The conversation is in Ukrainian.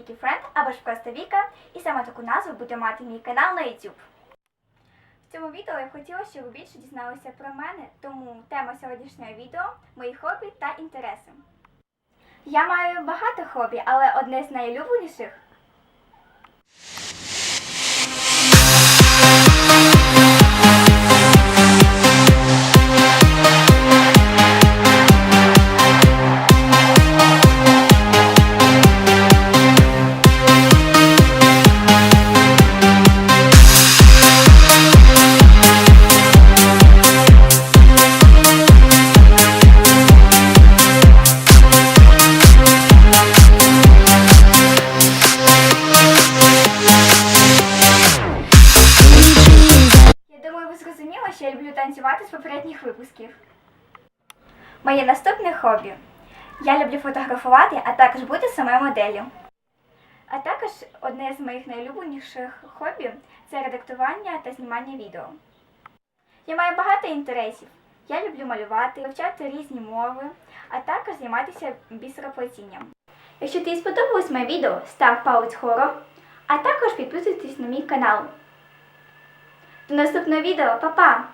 Вікі Френд або ж просто Віка, і саме таку назву буде мати мій канал на YouTube. В цьому відео я б хотіла, щоб ви більше дізналися про мене, тому тема сьогоднішнього відео мої хобі та інтереси. Я маю багато хобі, але одне з найулюбленіших що я люблю танцювати з попередніх випусків. Моє наступне хобі. Я люблю фотографувати, а також бути саме моделлю. А також одне з моїх найулюбленіших хобі це редактування та знімання відео. Я маю багато інтересів. Я люблю малювати, вивчати різні мови, а також займатися бісероплетінням. Якщо тобі сподобалось моє відео, став палець вгору, а також підписуйтесь на мій канал. Наступного відео, па-па!